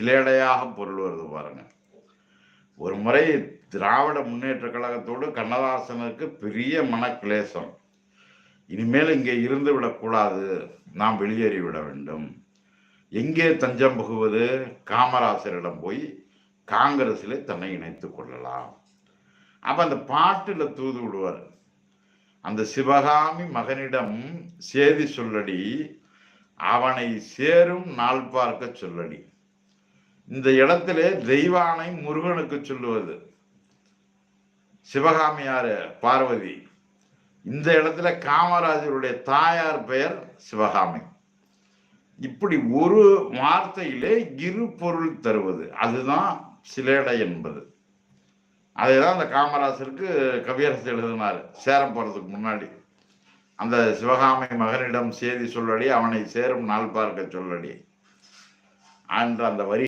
சிலேடையாக பொருள் வருது பாருங்க. ஒரு முறை திராவிட முன்னேற்ற கழகத்தோடு கண்ணதாசனுக்கு பெரிய மனக்லேசம் இனிமேல் இங்கே இருந்து விடக்கூடாது நாம் வெளியேறி விட வேண்டும். எங்கே தஞ்சம் புகுவது? காமராசரிடம் போய் காங்கிரஸில் தன்னை இணைத்து கொள்ளலாம். அப்போ அந்த பாட்டில் தூது விடுவார். அந்த சிவகாமி மகனிடம் சேதி சொல்லடி அவனை சேரும் நாள் பார்க்க சொல்லடி. இந்த இடத்திலே தெய்வானை முருகனுக்கு சொல்லுவது. சிவகாமியார் பார்வதி இந்த இடத்துல காமராஜருடைய தாயார் பெயர் சிவகாமி. இப்படி ஒரு வார்த்தையிலே இரு பொருள் தருவது. அதுதான் சிலேடை என்பது. அதைதான் அந்த காமராசருக்கு கவியரசு எழுதினார். சேரம் போகிறதுக்கு முன்னாடி. அந்த சிவகாமி மகனிடம் சேதி சொல்லடி அவனை சேரும் நாள் பார்க்க சொல்லடி என்ற அந்த வரி